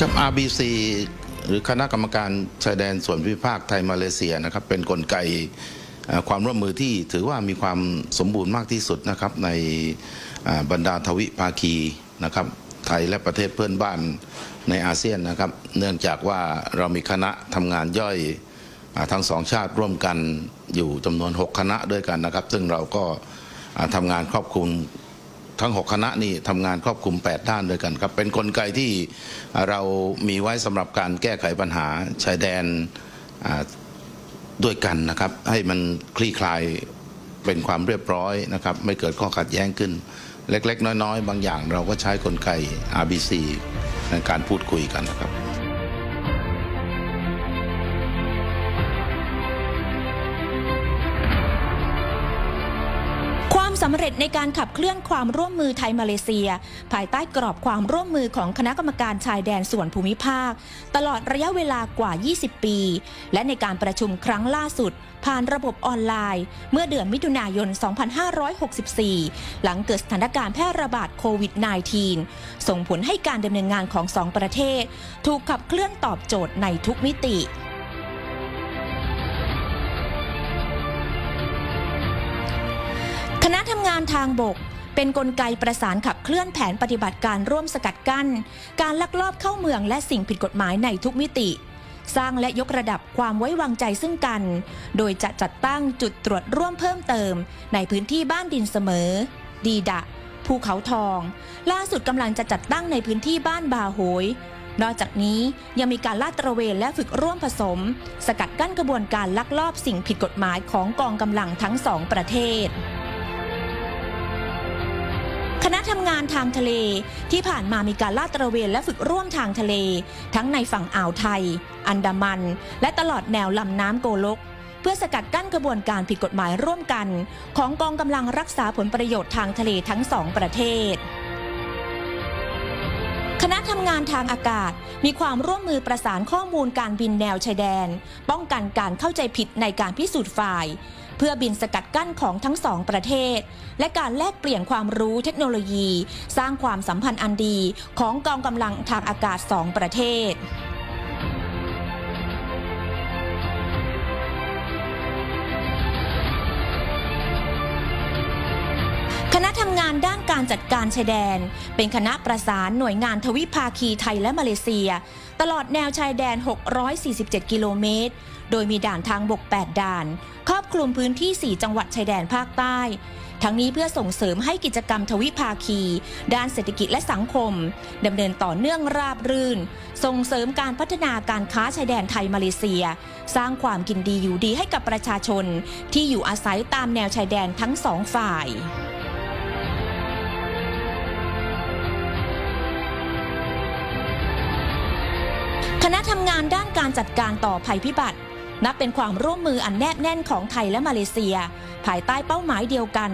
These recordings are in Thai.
ครับ RBC หรือคณะกรรมการชายแดนส่วนภูมิภาคไทยมาเลเซียนะครับ เป็นนกลไกความร่วมมือที่ถือว่ามีความสมบูรณ์มากที่สุดนะครับ ในบรรดาทวิภาคีนะครับไทยและประเทศเพื่อนบ้านในอาเซียนนะครับ เนื่องจากว่าเรามีคณะทำงานย่อยอทั้งสองชาติร่วมกันอยู่จำนวน 6 คณะด้วยกันนะครับ ซึ่งเราก็ทำงานครอบคลุม ทั้ง 6 คณะนี่ทำงานครอบคลุม 8 ด้านด้วยกันครับ เป็นนกลไกที่เรามีไว้สำหรับการแก้ไขปัญหาชายแดนด้วยกันนะครับ ให้มันคลี่คลายเป็นความเรียบร้อยนะครับ ไม่เกิดข้อขัดแย้งขึ้น เล็ก ๆ น้อย ๆ บางอย่างเราก็ใช้กลไก RBC ในการพูดคุยกันนะครับ ความสำเร็จในการขับเคลื่อนความร่วมมือไทยมาเลเซีย ภายใต้กรอบความร่วมมือของคณะกรรมการชายแดนส่วนภูมิภาค ตลอดระยะเวลากว่า 20 ปี และในการประชุมครั้งล่าสุด ผ่านระบบออนไลน์ เมื่อเดือนมิถุนายน 2564 หลังเกิดสถานการณ์แพร่ระบาดโควิด -19 ส่งผลให้การดำเนินงานของสองประเทศ ถูกขับเคลื่อนตอบโจทย์ในทุกมิติ คณะทำงานทางบก เป็นนกลไกประสานขับเคลื่อนแผนปฏิบัติการร่วมสกัดกั้น การลักลอบเข้าเมืองและสิ่งผิดกฎหมายในทุกมิติ สร้างและยกระดับความไว้วางใจซึ่งกัน โดยจะจัดตั้งจุดตรวจร่วมเพิ่มเติม ในพื้นที่บ้านดินเสมอ ดีดะ ภูเขาทอง ล่าสุดกำลังจะจัดตั้งในพื้นที่บ้านบาโหยนอกจากนี้ยังมีการลาดตระเวนและฝึกร่วมผสม สกัดกั้นกระบวนการลักลอบสิ่งผิดกฎหมายของกองกำลังทั้งสองประเทศ คณะทำงานทางทะเลที่ผ่านมามีการลาดตระเวนและฝึกร่วมทางทะเล ทั้งในฝั่งอ่าวไทย อันดามัน และตลอดแนวลำน้ำโกลก เพื่อสกัดกั้นกระบวนการผิดกฎหมายร่วมกัน ของกองกำลังรักษาผลประโยชน์ทางทะเลทั้งสองประเทศคณะทำงานทางอากาศมีความร่วมมือประสานข้อมูลการบินแนวชายแดน ป้องกันการเข้าใจผิดในการพิสูจน์ฝ่าย เพื่อบินสกัดกั้นของทั้งสองประเทศ และการแลกเปลี่ยนความรู้เทคโนโลยี สร้างความสัมพันธ์อันดีของกองกำลังทางอากาศสองประเทศ ทำงานด้านการจัดการชายแดน เป็นคณะประสานหน่วยงานทวิภาคีไทยและมาเลเซีย ตลอดแนวชายแดน 647 กิโลเมตร โดยมีด่านทางบก 8 ด่าน ครอบคลุมพื้นที่ 4 จังหวัดชายแดนภาคใต้ ทั้งนี้เพื่อส่งเสริมให้กิจกรรมทวิภาคี ด้านเศรษฐกิจและสังคมดำเนินต่อเนื่องราบรื่น ส่งเสริมการพัฒนาการค้าชายแดนไทยมาเลเซีย สร้างความกินดีอยู่ดีให้กับประชาชน ที่อยู่อาศัยตามแนวชายแดนทั้งสองฝ่าย การจัดการต่อภัยพิบัติ นับเป็นความร่วมมืออันแนบแน่นของไทยและมาเลเซีย ภายใต้เป้าหมายเดียวกัน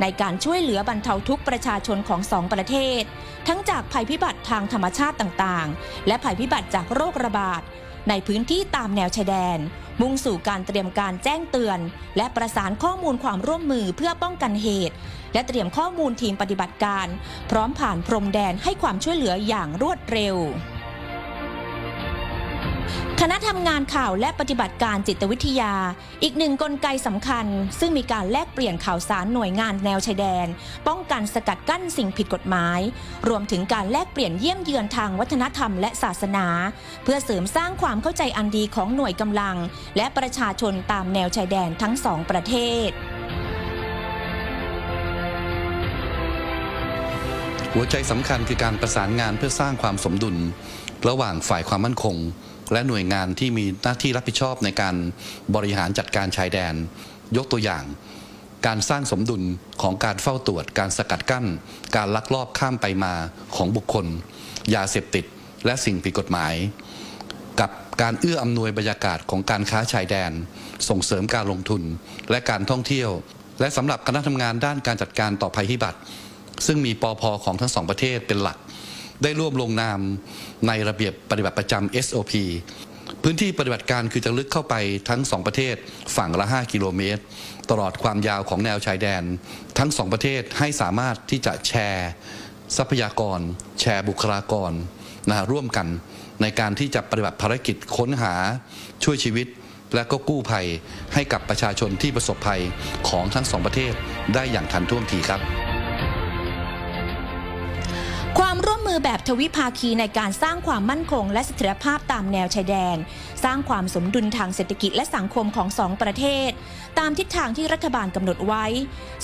ในการช่วยเหลือบรรเทาทุกข์ประชาชนของสองประเทศ ทั้งจากภัยพิบัติทางธรรมชาติต่างๆ และภัยพิบัติจากโรคระบาดในพื้นที่ตามแนวชายแดน มุ่งสู่การเตรียมการแจ้งเตือน และประสานข้อมูลความร่วมมือเพื่อป้องกันเหตุ และเตรียมข้อมูลทีมปฏิบัติการ พร้อมผ่านพรมแดนให้ความช่วยเหลืออย่างรวดเร็ว คณะทำงานข่าวและปฏิบัติการจิตวิทยา อีกหนึ่งกลไกสำคัญ ซึ่งมีการแลกเปลี่ยนข่าวสารหน่วยงานแนวชายแดน ป้องกันสกัดกั้นสิ่งผิดกฎหมาย รวมถึงการแลกเปลี่ยนเยี่ยมเยือนทางวัฒนธรรมและศาสนา เพื่อเสริมสร้างความเข้าใจอันดีของหน่วยกำลัง และประชาชนตามแนวชายแดนทั้งสองประเทศ หัวใจสำคัญคือการประสานงานเพื่อสร้างความสมดุล ระหว่างฝ่ายความมั่นคง และหน่วยงานที่มีหน้าที่รับผิดชอบในการบริหารจัดการชายแดน ยกตัวอย่าง การสร้างสมดุลของการเฝ้าตรวจ การสกัดกั้น การลักลอบข้ามไปมาของบุคคล ยาเสพติด และสิ่งผิดกฎหมาย กับการเอื้ออำนวยบรรยากาศของการค้าชายแดน ส่งเสริมการลงทุนและการท่องเที่ยว และสำหรับคณะทำงานด้านการจัดการต่อภัยพิบัติ ซึ่งมีปอพของทั้งสองประเทศเป็นหลัก ได้ร่วมลงนามในระเบียบปฏิบัติประจำ SOP พื้นที่ปฏิบัติการคือจะลึกเข้าไปทั้งสองประเทศฝั่งละ 5 กิโลเมตร ตลอดความยาวของแนวชายแดน ทั้งสองประเทศให้สามารถที่จะแชร์ ทรัพยากร แชร์บุคลากรนะฮะร่วมกันในการที่จะปฏิบัติภารกิจค้นหาช่วยชีวิต และก็กู้ภัยให้กับประชาชนที่ประสบภัยของทั้งสองประเทศได้อย่างทันท่วงทีครับ ความร่วมมือแบบทวิภาคีในการสร้างความมั่นคง และเสถียรภาพตามแนวชายแดน สร้างความสมดุลทางเศรษฐกิจและสังคมของสองประเทศ ตามทิศทางที่รัฐบาลกำหนดไว้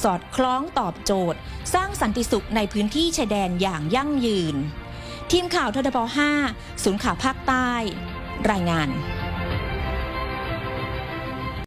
สอดคล้องตอบโจทย์ สร้างสันติสุขในพื้นที่ชายแดนอย่างยั่งยืน ทีมข่าวทดบ5ศูนย์ข่าวภาคใต้ รายงาน